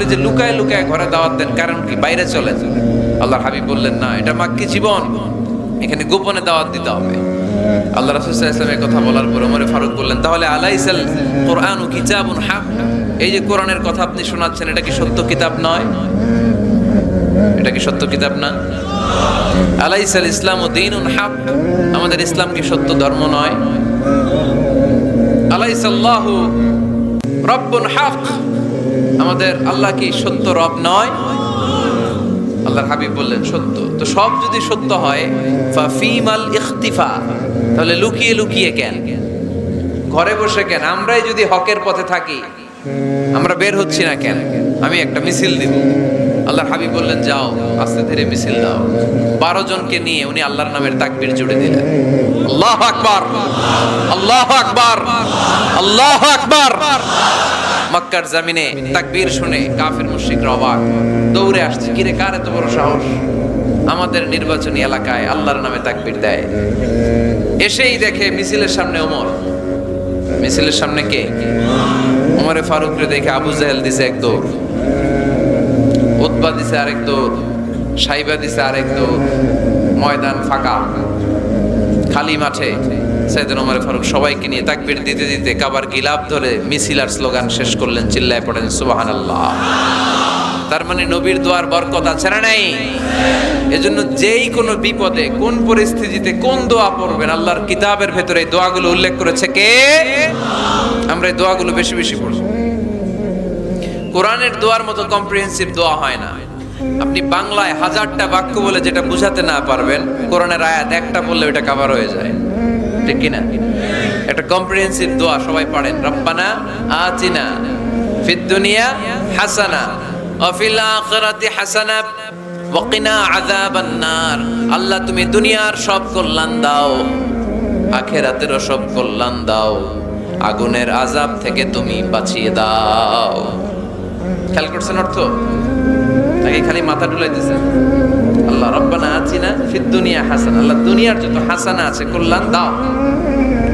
আপনি যে লুকায় লুকায় ঘরে দাওয়াত দেন, কারণ কি? বাইরে চলেন আল্লাহর হাবিব বললেন, না, এটা মাক্কি জীবন। এখানে গোপনে দাওয়াত দিতে হবে। আল্লাহ রাসূল সাল্লাল্লাহু কথা বলার পর ওমর ফারুক বললেন, তাহলে আলাইসাল কোরআনু কিতাবুন হক? এই যে কোরআনের কথা আপনি শোনাচ্ছেন, এটা কি সত্য কিতাব নয়? এটা কি সত্য কিতাব না? আলাইসাল ইসলাম ও হক? আমাদের ইসলাম কি সত্য ধর্ম নয়? আলাইসাল্লাহু রব্বুন হক? আমাদের আল্লাহ কি সত্য রব নয়? আল্লাহর হাবিব বললেন, সত্য। তো সব যদি সত্য হয় ফাফিমাল ইখতিফা, তাহলে লুকিয়ে লুকিয়ে কেন? ঘরে বসে কেন? আমরাই যদি হকের পথে থাকি, আমরা বের হচ্ছি না কেন? আমি একটা মিছিল দিব আল্লাহর হাবিব বললেন, যাও, আস্তে ধীরে মিছিল দাও বারো জনকে নিয়ে উনি আল্লাহর নামের তাকবীর জুড়ে দিলেন। আল্লাহ আকবার আল্লাহ আকবার আল্লাহ আকবার। মক্কার জামিনে শুনে কাফির অবাক। দৌড়ে আসছে কিরে কার এত বড় সাহস? আমাদের নির্বাচনী এলাকায় আল্লাহর নামে তাকবীর দেয়। এসেই দেখে মিছিলের সামনে ওমর। মিছিলের সামনে কে? ওমরে ফারুকরে দেখে আবু জাহেল দিছে এক দৌড়। উৎপা দিছে আরেক দৌড় সাইবা দিছে আরেক দৌড় ময়দান ফাঁকা। খালি মাঠে সাইদুল ওমর ফারুক সবাইকে নিয়ে তাকবীর দিতে দিতে কাবার গিলাপ ধরে মিছিল আর স্লোগান শেষ করলেন, চিল্লায় পড়েন, সুবহানাল্লাহ। তার মানে নবীর দোয়ার বরকত আছে না নাই? এজন্য যেই কোনো বিপদে, কোন পরিস্থিতিতে কোন দোয়া পড়বেন, আল্লাহর কিতাবের ভেতরে এই দোয়াগুলো উল্লেখ করেছে কে? আমরা এই দোয়াগুলো বেশি বেশি পড়ব। কোরআনের দোয়ার মতো কম্প্রিহেন্সিভ দোয়া হয় না। আপনি বাংলায় হাজারটা বাক্য বলে যেটা বুঝাতে না পারবেন, কোরআনের আয়াত একটা বললে ওটা কাভার হয়ে যায়। ঠিক কিনা? একটা কম্প্রিহেন্সিভ দোয়া সবাই পড়েন রব্বানা আতিনা ফিদ দুনিয়া হাসানা অফিল আখিরাতি হাসানা ওয়াকিনা আযাবান নার আল্লাহ তুমি দুনিয়ার সব কল্যাণ দাও, আখেরাতেরও সব কল্যাণ দাও। আগুনের আজাব থেকে তুমি বাঁচিয়ে দাও। খেয়াল করছেন অর্থ? তাকে খালি মাথা ডুলাইতেছেন আল্লাহ, রব্বানা আছি না ফির দুনিয়া হাসান। আল্লাহ, দুনিয়ার যত হাসানা আছে, কল্যাণ দাও।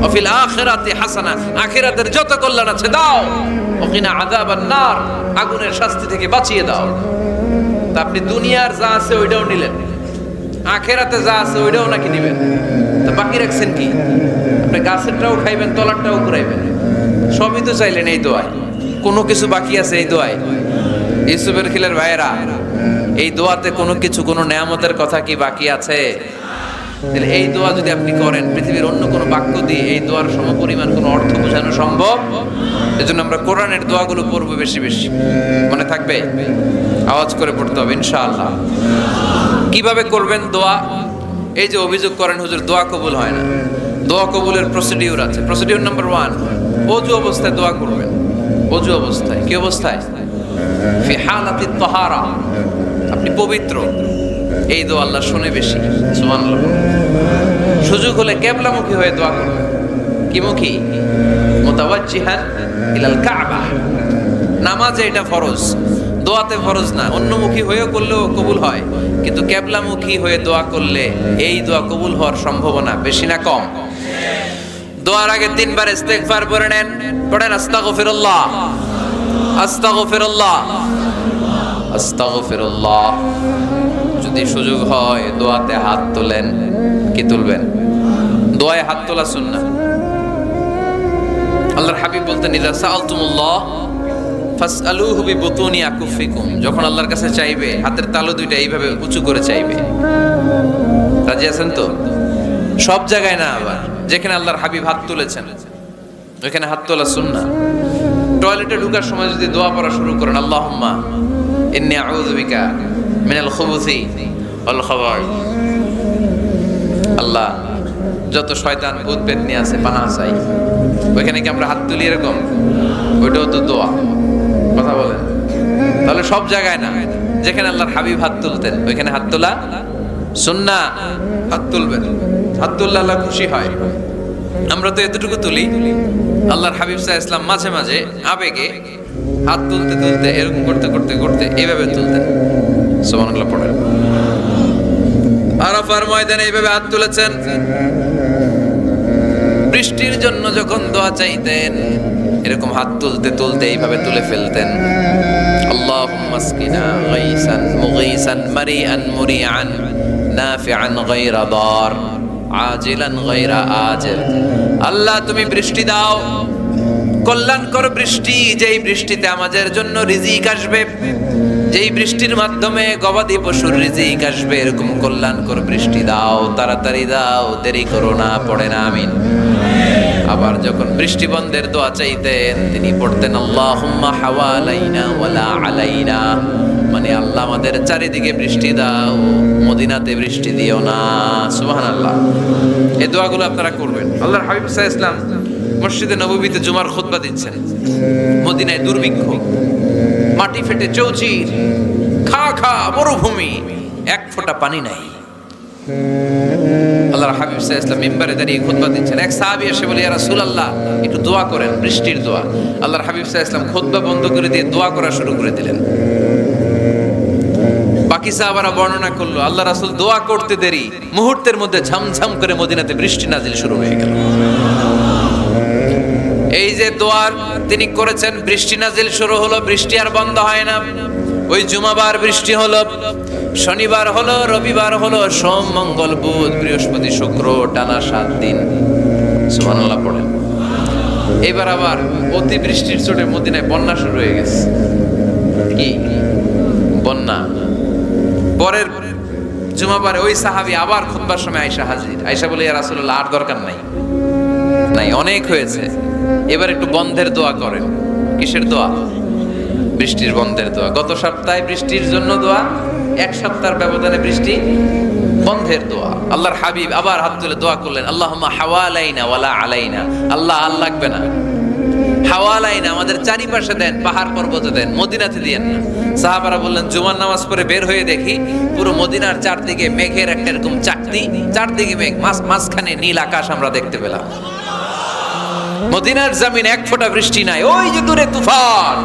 অফিল আখিরাতে হাসানা। আখিরাতের যত কল্যাণ আছে, দাও। ওকিনা আযাবান নার। আগুনের শাস্তি থেকে বাঁচিয়ে দাও। তা আপনি দুনিয়ার যা আছে, ওইটাও নিলেন। আখেরাতে যা আছে, ওইটাও নাকি নিবেন? তা বাকি রাখছেন কি? আপনি গাছেরটাও খাইবেন তলারটাও ঘুরাইবেন। সবই তো চাইলেন এই দোয়ায়। কোনো কিছু বাকি আছে এই দোয়ায়। ইউসুফের খিলের ভাইয়েরা, এই দোয়াতে কোনো কিছু, কোনো নেয়ামতের কথা কি বাকি আছে? তাহলে এই দোয়া যদি আপনি করেন, পৃথিবীর অন্য কোনো বাক্য দিয়ে এই দোয়ার সমপরিমাণ কোনো অর্থ বোঝানো সম্ভব? এজন্য আমরা কোরআনের দোয়াগুলো পড়ব বেশি বেশি। মনে থাকবে? আওয়াজ করে পড়তে হবে, ইনশাআল্লাহ। কীভাবে করবেন দোয়া? এই যে অভিযোগ করেন, হুজুর, দোয়া কবুল হয় না। দোয়া কবুলের প্রসিডিউর আছে। প্রসিডিউর নাম্বার ওয়ান অজু অবস্থায় দোয়া করবেন। অজু অবস্থায়। কি অবস্থায়? ফি হালাতি তাহারা। আপনি পবিত্র। এই দোয়া আল্লাহ শুনে বেশি। সুযোগ হলে কেবলামুখী হয়ে দোয়া করবেন। কি মুখী ইলাল কাবা। নামাজে এটা ফরজ। দোয়াতে ফরজ না। অন্যমুখী হয়েও করলেও কবুল হয়। কিন্তু কেবলামুখী হয়ে দোয়া করলে এই দোয়া কবুল হওয়ার সম্ভাবনা বেশি না কম। দোয়ার আগে তিনবার ইস্তেগফার পড়ে নেন। পড়েন আস্তাগফিরুল্লাহ। আস্তাগফিরুল্লাহ। আস্তাগফিরুল্লাহ। যদি সুযোগ হয়, দোয়াতে হাত তোলেন। কি তুলবেন? দোয়ায় হাত তোলা সুন্নাহ। আল্লাহর হাবিব বলতেন, ইদা সাআলতুমুল্লাহ, ফাসআলুহু বিবুতুনি আকুফিকুম। যখন আল্লাহর কাছে চাইবে, হাতের তালু দুইটা এইভাবে উঁচু করে চাইবে। রাজি আছেন তো? সব জায়গায় না আবার, যেখানে আল্লাহর হাবিব হাত তুলেছেন, ওইখানে হাত তোলা সুন্না টয়লেটে ঢুকার সময় যদি দোয়া পড়া শুরু করেন, আল্লাহুম্মা ইন্নী আউযু মিনাল খুবুসি আল্লাহ, যত শয়তান ভূত পেতনি আছে পানা চাই। ওইখানে কি আমরা হাত তুলি এরকম? ওইটাও তো দোয়া। কথা বলেন। তাহলে সব জায়গায় না, যেখানে আল্লাহর হাবিব হাত তুলতেন, ওইখানে হাত তোলা সুন্না হাত তুলবেন। হাত তুললে আল্লাহ খুশি হয়। আমরা তো এতটুকু তুলি। আল্লাহর হাবিব সাহা ইসলাম মাঝে মাঝে আবেগে হাত তুলতে তুলতে এরকম করতে করতে করতে এভাবে তুলতেন। সোমানুল্লাহ পড়েন। আরাফার ময়দানে এইভাবে হাত তুলেছেন। বৃষ্টির জন্য যখন দোয়া চাইতেন, এরকম হাত তুলতে তুলতে এইভাবে তুলে ফেলতেন। আল্লাহ আসকিনা গাইসান মুগাইসান মারিআন মুরিআন, নাফিআন গায়রা আজিলান গায়রা আজিল। আল্লাহ, তুমি বৃষ্টি দাও। কল্যাণকর বৃষ্টি, যেই বৃষ্টিতে আমাদের জন্য রিজিক আসবে, যেই বৃষ্টির মাধ্যমে গবাদি পশুর রিজিক আসবে, এরকম কল্যাণকর বৃষ্টি দাও, তাড়াতাড়ি দাও, দেরি করো না, পড়ে না, আমিন। আবার যখন বৃষ্টি বন্ধের দোয়া চাইতেন, তিনি পড়তেন আল্লাহ হাওয়া আলাইনা ওয়ালা আলাইনা। মানে আল্লাহ আমাদের চারিদিকে বৃষ্টি দাও, মদিনাতে বৃষ্টি দিও না সুহান আল্লাহ এই দোয়াগুলো আপনারা করবেন। আল্লাহর হাবিব আলাইহি ইসলাম মসজিদে নববীতে জুমার খুতবা দিচ্ছেন। মদিনায় দুর্ভিক্ষ, মাটি ফেটে চৌচির, খা খা, মরুভূমি, এক ফোঁটা পানি নাই। আল্লাহর হাবিব ইসলাম মিম্বারে দাঁড়িয়ে খুতবা দিচ্ছেন। এক সাহাবী এসে বলে, ইয়া রাসূলুল্লাহ, একটু দোয়া করেন, বৃষ্টির দোয়া। আল্লাহর হাবিব ইসলাম খুতবা বন্ধ করে দিয়ে দোয়া করা শুরু করে দিলেন। বাকি সাহাবারা বর্ণনা করল, আল্লাহ রাসুল দোয়া করতে দেরি, মুহূর্তের মধ্যে ঝমঝম করে মদিনাতে বৃষ্টি নাজিল শুরু হয়ে গেল। এই যে দোয়ার তিনি করেছেন, বৃষ্টি নাজিল শুরু হলো, বৃষ্টি আর বন্ধ হয় না। ওই জুমাবার বৃষ্টি হলো, শনিবার হলো, রবিবার হলো, সোম, মঙ্গল, বুধ, বৃহস্পতি, শুক্র, টানা সাত দিন। সুবহানাল্লাহ পড়েন। এবার আবার অতি বৃষ্টির চোটে মদিনায় বন্যা শুরু হয়ে গেছে। কি? পরের জুমাবারে ওই সাহাবি আবার খুতবার সময় আয়সা হাজির। আয়সা বলে, ইয়া রাসূলুল্লাহ, আর দরকার নাই। নাই, অনেক হয়েছে। এবার একটু বন্ধের দোয়া করেন। কিসের দোয়া? বৃষ্টির বন্ধের দোয়া। গত সপ্তাহে বৃষ্টির জন্য দোয়া, এক সপ্তাহের ব্যবধানে বৃষ্টি, বন্ধের দোয়া। আল্লাহর হাবিব আবার হাত তুলে দোয়া করলেন আল্লাহ হাওয়ালাইনা ওয়ালা আলাইনা। আল্লাহ আল্লাহ লাগবে না। হাওয়ালাইনা আমাদের চারিপাশে দেন, পাহাড় পর্বতে দেন, মদিনাতে দিয়েন না সাহাবারা বললেন, জুমার নামাজ পড়ে বের হয়ে দেখি পুরো মদিনার চারদিকে মেঘের একটা এরকম চাকতি, চারদিকে মেঘ, মাঝ মাঝখানে নীল আকাশ আমরা দেখতে পেলাম। মদিনার জমিন এক ফোঁটা বৃষ্টি নাই, ওই যে দূরে তুফান,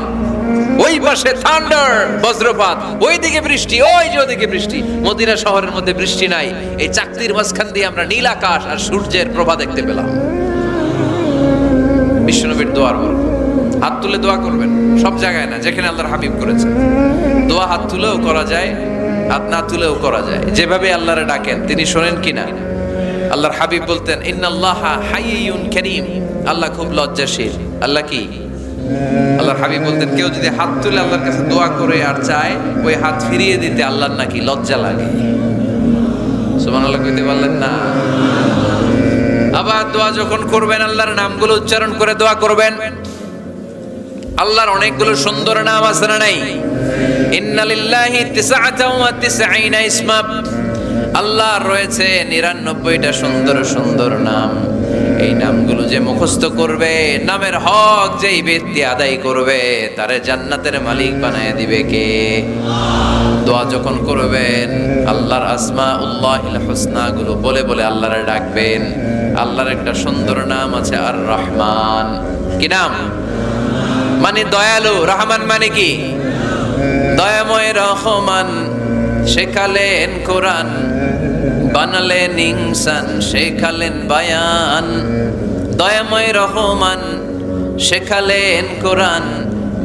ওই পাশে থান্ডার বজ্রপাত ওই দিকে বৃষ্টি, ওই যে ওদিকে বৃষ্টি। মদিনা শহরের মধ্যে বৃষ্টি নাই, এই চাকতির মাঝখান দিয়ে আমরা নীল আকাশ আর সূর্যের প্রভা দেখতে পেলাম। বিশ্বনবীর দোয়ার বরকত। হাত তুলে দোয়া করবেন, সব জায়গায় না, যেখানে আল্লাহর হাবিব করেছে। দোয়া হাত তুলেও করা যায়, হাত না তুলেও করা যায়। যেভাবে আল্লাহরে ডাকেন, তিনি শোনেন কিনা আল্লাহর হাবিব বলতেন, ইন্নাল্লাহ হাইয়ুন কারীম। আল্লাহ খুব লজ্জাশীল। আল্লাহ কি? আল্লাহর হাবিব বলতেন, কেউ যদি হাত তুলে আল্লাহর কাছে দোয়া করে আর চায়, ওই হাত ফিরিয়ে দিতে আল্লাহর নাকি লজ্জা লাগে? সুবহানাল্লাহ, কইতে পারলেন না। আবার দোয়া যখন করবেন, আল্লাহর নামগুলো উচ্চারণ করে দোয়া করবেন। আল্লাহর অনেকগুলো সুন্দর নাম আছে না নাই? ইন্নালিল্লাহি তিসআতাও ওয়া তিসঈনা ইসমা। আল্লাহর রয়েছে নিরানব্বইটা সুন্দর সুন্দর নাম। এই নামগুলো যে মুখস্থ করবে, নামের হক যেই ব্যক্তি আদায় করবে, তারে জান্নাতের মালিক বানায় দিবে কে? দোয়া যখন করবেন, আল্লাহর আসমা উল্লাহ হোসনা গুলো বলে বলে আল্লাহরে ডাকবেন। আল্লাহর একটা সুন্দর নাম আছে আর রহমান কি নাম? মানে দয়ালু। রহমান মানে কি? দয়াময় রহমান। শেখালেন কোরআন, বানালেন ইনসান, শেখালেন বায়ান। দয়াময় রহমান, শেখালেন কোরআন,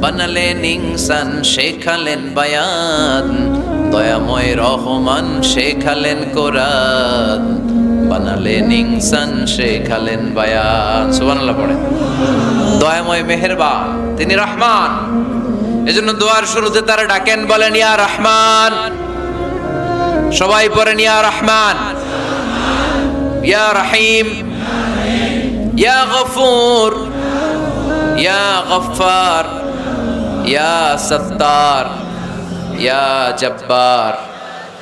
বানালেন ইনসান, শেখালেন বায়ান। দয়াময় রহমান, শেখালেন কোরআন। বানালেন ইনসান শেখালেন বায়ান সুবহানাল্লাহ পড়ে। দয়াময় মেহেরবান, তিনি রহমান। এজন্য দোয়ার শুরুতে তারা ডাকেন, বলেন, ইয়া রহমান। সবাই পড়েন, ইয়া রহমান। ইয়া রহিম। ইয়া গফুর। ইয়া গফফার। ইয়া সত্তার। ইয়া জব্বার।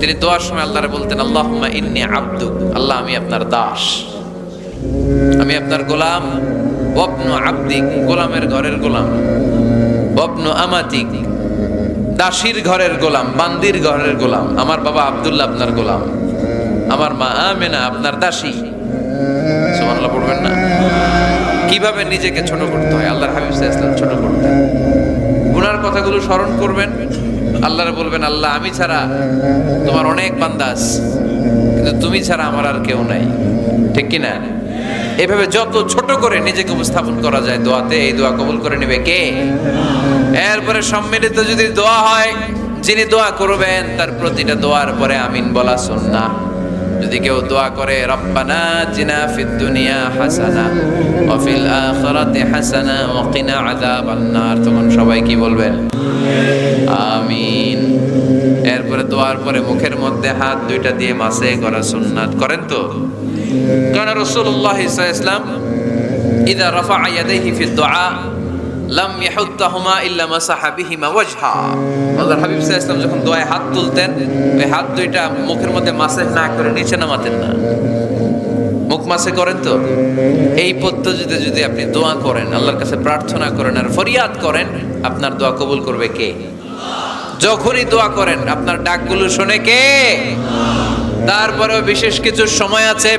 তিনি দোয়ার সময় আল্লাহরে বলতেন আল্লাহ ইন্নি আব্দু আল্লাহ আমি আপনার দাস। আমি আপনার গোলাম। বপ্ন আব্দিক, গোলামের ঘরের গোলাম। বপ্ন আমাতিক, দাসীর ঘরের গোলাম, বান্দির ঘরের গোলাম। আমার বাবা আব্দুল্লাহ আপনার গোলাম। আমার মা আমেনা আপনার দাসী। সুবহানাল্লাহ, পড়বেন না? কীভাবে নিজেকে ছোট করতে হয়? আল্লাহর হাবিব ওয়াসাল্লাম ছোট করতেন। গুনার কথাগুলো স্মরণ করবেন। আল্লাহরে বলবেন, আল্লাহ, আমি ছাড়া তোমার অনেক বান্দাস কিন্তু তুমি ছাড়া আমার আর কেউ নাই। ঠিক কিনা? এভাবে যত ছোট করে নিজেকে উপস্থাপন করা যায় দোয়াতে, এই দোয়া কবুল করে নেবে কে? এরপরে সম্মিলিত যদি দোয়া হয়, যিনি দোয়া করবেন, তার প্রতিটা দোয়ার পরে আমিন বলা সুন্নাহ। যদি কেউ দোয়া করে, রব্বানা জিনা ফিদ দুনিয়া হাসানা ওয়া ফিল আখিরাতি হাসানা ওয়া কিনা আযাবান নার। তখন সবাই কি বলবেন? আমিন। এরপরে দোয়ার পরে মুখের মধ্যে হাত দুইটা দিয়ে মাসে করা সুন্নাত করেন তো? কারণ রাসূলুল্লাহ সাল্লাল্লাহু আলাইহি ওয়াসাল্লাম ইদা রাফা ইয়াদাইহি ফি দুআ। লাম ইয়াহুত্তাহুমা ইল্লা মাসাহা বিহিমা ওয়াজহা। আল্লাহর হাবিব সাল্লাল্লাহু যখন দোয়ায় হাত তুলতেন, ওই হাত দুইটা মুখের মধ্যে মাসেহ না করে নিচে নামাতেন না। মুখ মাসে করেন তো? এই পদ্ধতিতে যদি আপনি দোয়া করেন, আল্লাহর কাছে প্রার্থনা করেন আর ফরিয়াদ করেন, আপনার দোয়া কবুল করবে কে? যখনই দোয়া করেন, আপনার ডাকগুলো শোনে কে? তারপরেও বিশেষ কিছু সময় আছে?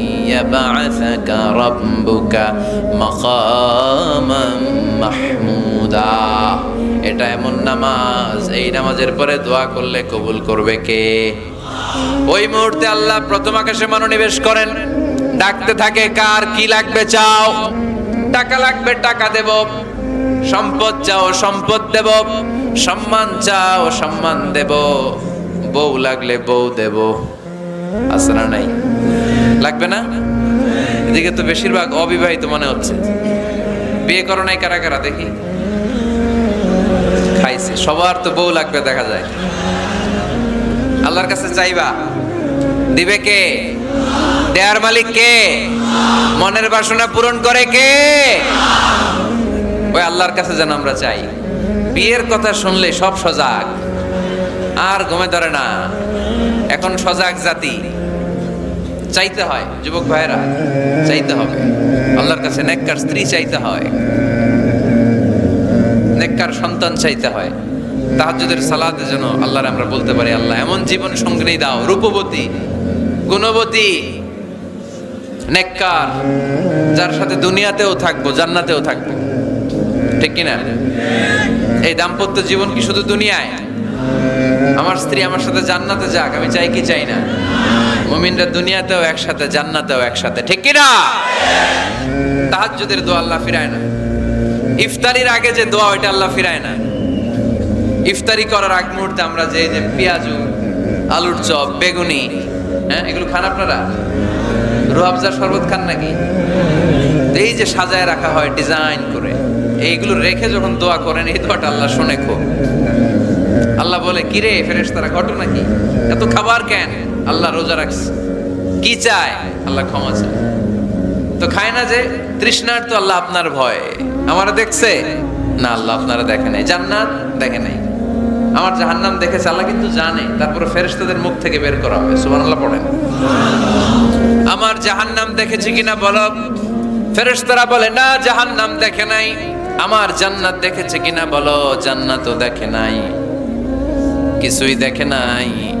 ইয়াবআসাকা রাব্বুকা মাকামান মাহমুদা এটা এমন নামাজ, এই নামাজের পরে দোয়া করলে কবুল করবে কে? ওই মুহূর্তে আল্লাহ প্রথম আকাশে মনোনিবেশ করেন। ডাকতে থাকে, কার কি লাগবে চাও? টাকা লাগবে, টাকা দেব। সম্পদ চাও, সম্পদ দেব। সম্মান চাও, সম্মান দেব। বউ লাগলে বউ দেব। আসরা নাই? লাগবে না? এদিকে তো বেশিরভাগ অবিবাহিত মনে হচ্ছে। বিয়ে করো নাই কারা কারা, দেখি। খাইছে। সবার তো বউ লাগবে, দেখা যায়। আল্লাহর কাছে চাইবা। দিবে কে? দেয়ার মালিক কে? মনের বাসনা পূরণ করে কে? ওই আল্লাহর কাছে যেন আমরা চাই। বিয়ের কথা শুনলে সব সজাগ। আর ঘুমে ধরে না। এখন সজাগ জাতি। চাইতে হয়, যুবক ভাইরা চাইতে হবে। আল্লাহর কাছে নেককার স্ত্রী চাইতে হয়। নেককার সন্তান চাইতে হয়। তাহাজ্জুদের সালাতে যেন আল্লাহর আমরা বলতে পারি, আল্লাহ এমন জীবন সঙ্গিনী দাও, রূপবতী, গুণবতী, নেককার, যার সাথে দুনিয়াতেও থাকব, জান্নাতেও থাকব। ঠিক কিনা? এই দাম্পত্য জীবন কি শুধু দুনিয়ায়? আমার স্ত্রী আমার সাথে জান্নাতে যাক, আমি চাই কি চাই না? মুমিনরা দুনিয়াতেও একসাথে, জান্নাতেও একসাথে। ঠিক কিনা? তাহাজ্জুদের দোয়া আল্লাহ ফিরায় না। ইফতারির আগে যে দোয়া, ওইটা আল্লাহ ফিরায় না। ইফতারি করার আগ মুহূর্তে আমরা যে যে পেঁয়াজু, আলুর চপ, বেগুনি হ্যাঁ এগুলো খান আপনারা? রুহাবজার শরবত খান নাকি? এই যে সাজায় রাখা হয় ডিজাইন করে, এইগুলো রেখে যখন দোয়া করেন, এই দোয়াটা আল্লাহ শুনে খুব। আল্লাহ বলে, কিরে ফেরেস তারা ঘটনা কি? এত খাবার কেন? আল্লাহ রোজা রাখছে। কি চায়? আল্লাহ ক্ষমা চায়। তো খায় না যে তৃষ্ণার তো আল্লাহ আপনার ভয়। আমারা দেখছে? না, আল্লাহ আপনারা দেখে নাই। জান্নাত দেখে নাই। আমার জাহান্নাম দেখেছে, আল্লাহ কিন্তু জানে। তারপরে ফেরেশতাদের মুখ থেকে বের করা হবে। সুবহানাল্লাহ, পড়েন। আমার জাহান্নাম দেখেছি কিনা বলো? ফেরেশতারা বলে, না, জাহান্নাম দেখে নাই। আমার জান্নাত দেখেছে কিনা বলো? জান্নাতও দেখে নাই। কিছুই দেখে নাই।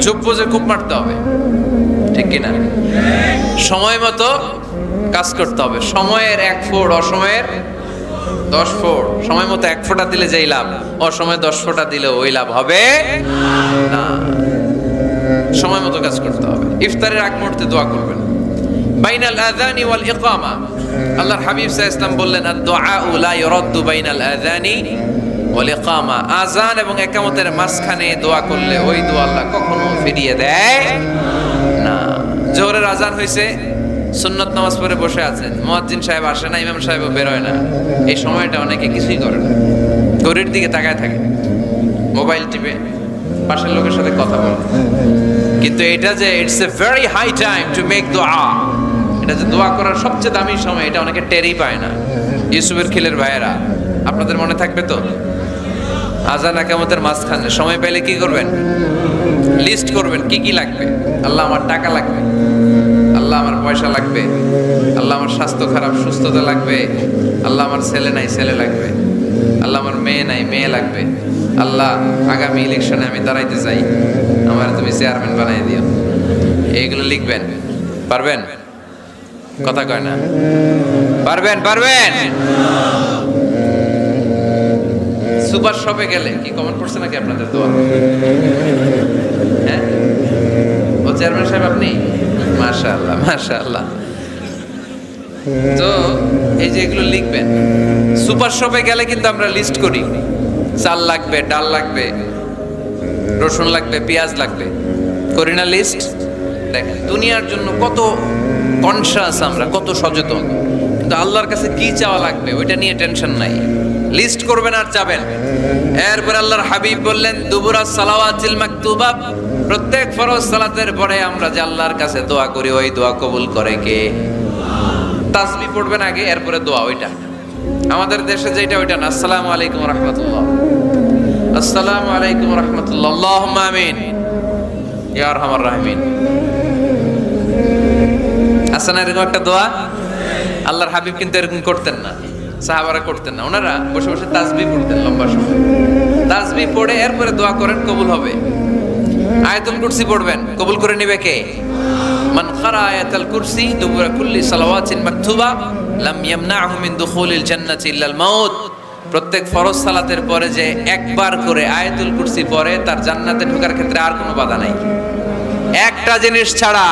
চোখ বুঝে খুব মারতে হবে। ঠিক কিনা? সময় মতো কাজ করতে হবে। সময়ের এক ফোড়, অসময়ের দশ ফোট সময় মতো এক ফোঁটা দিলে যেই লাভ, অসময় দশ ফোঁটা দিলে ওই লাভ হবে না। সময় মতো কাজ করতে হবে। ইফতারের আগ মুহূর্তে দোয়া করবেন। বাইনাল আযানি ওয়াল ইকামা। আল্লাহর হাবিব সাল্লাল্লাহু ওয়াসাল্লাম বললেন আদ-দুআ লা ইউরাদ্দু বাইনাল আযানি ওয়াল ইকামা আযান এবং একামতের মাঝখানে দোয়া করলে ওই দোয়া আল্লাহ কখনো ফিরিয়ে দেয় না। জোহরের আজান হয়েছে সুন্নত নামাজ পড়ে বসে আছেন। মুয়াজ্জিন সাহেব আসে না, ইমাম সাহেবও বেরোয় না। এই সময়টা অনেকে কিছুই করে না। ঘড়ির দিকে তাকায় থাকে, মোবাইল টিপে, পাশের লোকের সাথে কথা বলে। কিন্তু এটা যে it's a very high time to make দোয়া এটা যে দোয়া করার সবচেয়ে দামি সময়, এটা অনেকে টেরই পায় না। ইউসুফের খিলের ভাইয়েরা, আপনাদের মনে থাকবে তো? আজান একামতের মাঝখানে। সময় পেলে কি করবেন? লিস্ট করবেন, কি কি লাগবে? আল্লাহ আমার টাকা লাগবে। আল্লাহ আমার পয়সা লাগবে। আল্লাহ আমার স্বাস্থ্য খারাপ, সুস্থতা লাগবে। আল্লাহ আমার ছেলে নাই, ছেলে লাগবে। আল্লাহ আমার মেয়ে নাই, মেয়ে লাগবে। আল্লাহ আগামী ইলেকশনে আমি দাঁড়াইতে চাই। আমার তুমি চেয়ারম্যান বানাই দিও। এইগুলো লিখবেন। পারবেন? কথা কয় না। পারবেন পারবেন? সুপার শপে গেলে কি কমেন্ট করছে নাকি আপনাদের দোয়া? হ্যাঁ? ও চেয়ারম্যান সাহেব, আপনি? মাশাআল্লাহ মাশাআল্লাহ। তো এই যে এগুলো লিখবেন, সুপার শপে গেলে কিন্তু আমরা লিস্ট করি। চাল লাগবে, ডাল লাগবে, রসুন লাগবে, পেঁয়াজ লাগবে। করি না লিস্ট দেখেন, দুনিয়ার জন্য কত কনসাস আমরা, কত সচেতন। কিন্তু আল্লাহর কাছে কি চাওয়া লাগবে, ওইটা নিয়ে টেনশন নাই। লিস্ট করবেন আর যাবেন। এরপর আল্লাহর হাবিব বললেন, দুবুরা সালাওয়াতিল মাকতুবা, প্রত্যেক ফরজ সালাতের পরে আমরা যে আল্লাহর কাছে দোয়া করি, ওই দোয়া কবুল করে কে? তাসবি পড়বেন আগে, এরপরে দোয়া, ওইটা। আমাদের দেশে যেটা, ওইটা না। আসসালামু আলাইকুম রহমতুল্লাহ। আসসালামু আলাইকুম রহমতুল্লাহ। আল্লাহুম্মা আমিন। ইয়া আরহামার রাহিমিন। আছে এরকম একটা দোয়া? আল্লাহর হাবিব কিন্তু এরকম করতেন না। সাহাবারা করতেন না। ওনারা বসে বসে তাসবি পড়তেন লম্বা সময়। তাসবি পড়ে এরপরে দোয়া করেন, কবুল হবে। আয়াতুল কুরসি পড়বেন, কবুল করে নিবে কে? মান খারা আয়াতুল কুরসি কুল্লি সালাওয়াতিন মাকতুবা, লাম ইয়ামনাহু মিন দুখুলিল জান্নাতি ইল্লাল মাউত। প্রত্যেক ফরজ সালাতের পরে যে একবার করে আয়াতুল কুরসি পড়ে, তার জান্নাতে ঢোকার ক্ষেত্রে আর কোনো বাধা নাই। একটা জিনিস ছাড়া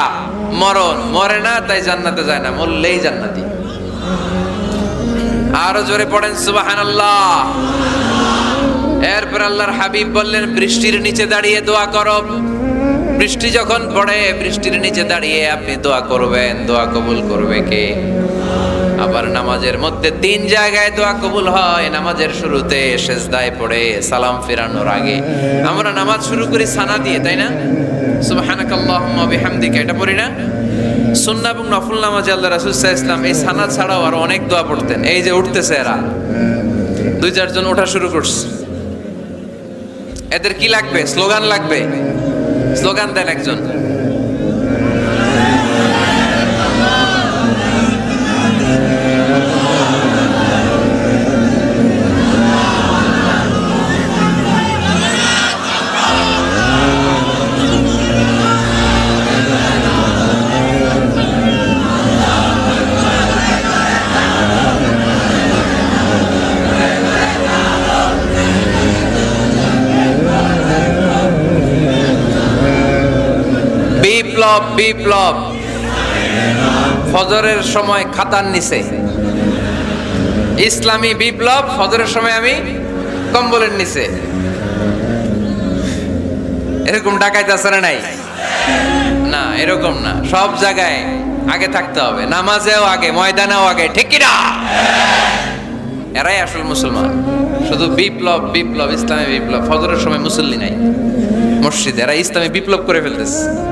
মরণ, মরে না, তাই জান্নাতে যায় না, মরলেই জান্নাতি। আরও জোরে পড়েন, সুবহানাল্লাহ। এরপর আল্লাহর হাবিব বললেন, বৃষ্টির নিচে দাঁড়িয়ে দোয়া করো। বৃষ্টি যখন পড়ে, বৃষ্টির নিচে দাঁড়িয়ে আপনি দোয়া করবেন। দোয়া কবুল করবে কে? আবার নামাজের মধ্যে তিন জায়গায় দোয়া কবুল হয়। নামাজের শুরুতে সেজদায় পড়ে, সালাম ফেরানোর আগে। আমরা নামাজ শুরু করি সানা দিয়ে, তাই না? বিহামদিকা, এটা পড়ি না? সুন্নাহ এবং নফল নামাজে আল্লাহ রাসুল ইসলাম এই সানা ছাড়াও আর অনেক দোয়া পড়তেন। এই যে উঠতেছে এরা। দুই চারজন ওঠা শুরু করছে। এদের কি লাগবে? স্লোগান লাগবে? স্লোগান দেন একজন। বিপ্লব বিপ্লব। ফজরের সময় খাতার নিচে। ইসলামী বিপ্লব, ফজরের সময় আমি কম্বলের নিচে। এরকম ডাকাইতে আসে নাই? না, এরকম না। সব জায়গায় আগে থাকতে হবে। নামাজেও আগে, ময়দানেও আগে। ঠিক কি না এরাই আসল মুসলমান। শুধু বিপ্লব বিপ্লব, ইসলামী বিপ্লব। ফজরের সময় মুসল্লি নাই। মসজিদ এরা ইসলামী বিপ্লব করে ফেলতেছে।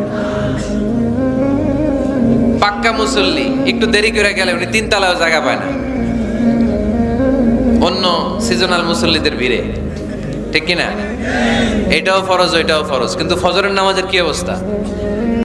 পাক্কা মুসল্লি, একটু দেরি করে গেলে উনি তিন তলাও জায়গা পায় না। অন্য সিজনাল মুসল্লিদের ভিড়ে। ঠিক কিনা? এটাও ফরজ, ওইটাও ফরজ। কিন্তু ফজরের নামাজের কি অবস্থা?